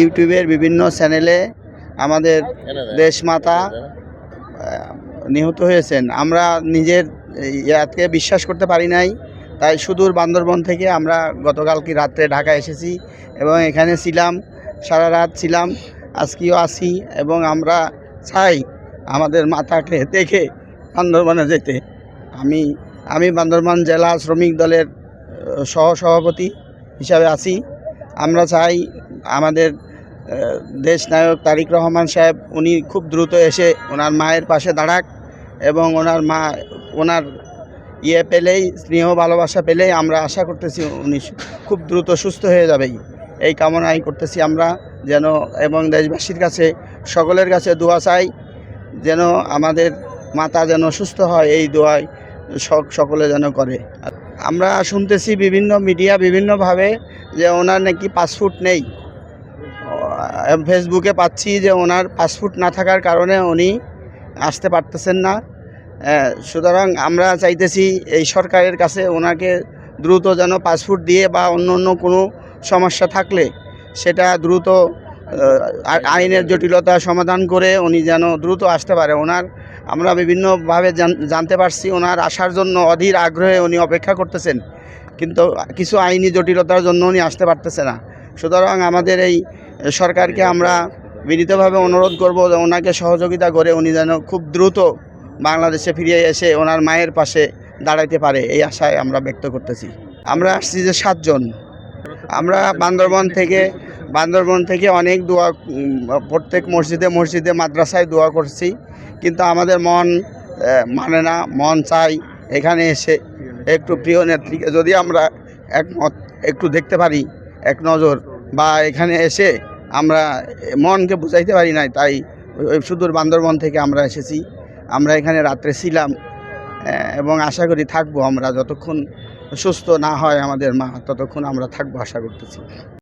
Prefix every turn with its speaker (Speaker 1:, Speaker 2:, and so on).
Speaker 1: ইউটিউবের বিভিন্ন চ্যানেলে আমাদের দেশমাতা নিহত হয়েছেন। আমরা নিজের ইয়াতকে বিশ্বাস করতে পারি নাই। তাই সুদূর বান্দরবন থেকে আমরা গতকালকে রাত্রে ঢাকা এসেছি এবং এখানে ছিলাম সারা রাত ছিলাম আজকেও আছি এবং আমরা চাই আমাদের মাথাকে দেখে বান্দরবনে যেতে। আমি আমি বান্দরবান জেলা শ্রমিক দলের সহ সভাপতি হিসাবে আছি। আমরা চাই আমাদের দেশ নায়ক তারিক রহমান সাহেব, উনি খুব দ্রুত এসে ওনার মায়ের পাশে দাঁড়াক এবং ওনার মা, ওনার ইয়ে পেলেই, স্নেহ, ভালোবাসা পেলেই আমরা আশা করতেছি উনি খুব দ্রুত সুস্থ হয়ে যাবেই। এই কামনাই করতেছি আমরা যেন এবং দেশবাসীর কাছে, সকলের কাছে দোয়া চাই যেন আমাদের মাতা যেন সুস্থ হয়, এই সক- সকলে যেন করে। আমরা শুনতেছি বিভিন্ন মিডিয়া বিভিন্নভাবে যে ওনার নাকি পাসপোর্ট নেই। ফেসবুকে পাচ্ছি যে ওনার পাসপোর্ট না থাকার কারণে উনি আসতে পারতেছেন না। সুতরাং আমরা চাইতেছি এই সরকারের কাছে ওনাকে দ্রুত যেন পাসপোর্ট দিয়ে বা অন্য অন্য কোনো সমস্যা থাকলে সেটা দ্রুত আইনের জটিলতা সমাধান করে উনি যেন দ্রুত আসতে পারে। ওনার আমরা বিভিন্নভাবে জানতে পারছি ওনার আসার জন্য অধীর আগ্রহে উনি অপেক্ষা করতেছেন, কিন্তু কিছু আইনি জটিলতার জন্য উনি আসতে পারতেছে না। সুতরাং আমাদের এই সরকারকে আমরা বিনীতভাবে অনুরোধ করব যে ওনাকে সহযোগিতা করে উনি যেন খুব দ্রুত বাংলাদেশে ফিরিয়ে এসে ওনার মায়ের পাশে দাঁড়াইতে পারে, এই আশায় আমরা ব্যক্ত করতেছি। আমরা আসছি যে সাতজন। আমরা বান্দরবন থেকে বান্দরবন থেকে অনেক দোয়া প্রত্যেক মসজিদে মসজিদে, মাদ্রাসায় দোয়া করছি। কিন্তু আমাদের মন মানে না, মন চাই এখানে এসে একটু প্রিয় নেত্রীকে, যদি আমরা একমত, একটু দেখতে পারি, এক নজর, বা এখানে এসে আমরা মনকে বুঝাইতে পারি নাই, তাই ওই- সুদূর বান্দরবন থেকে আমরা এসেছি। আমরা এখানে রাত্রে ছিলাম এবং আশা করি থাকব আমরা যতক্ষণ সুস্থ না হয় আমাদের মা, ততক্ষণ আমরা থাকব আশা করতেছি।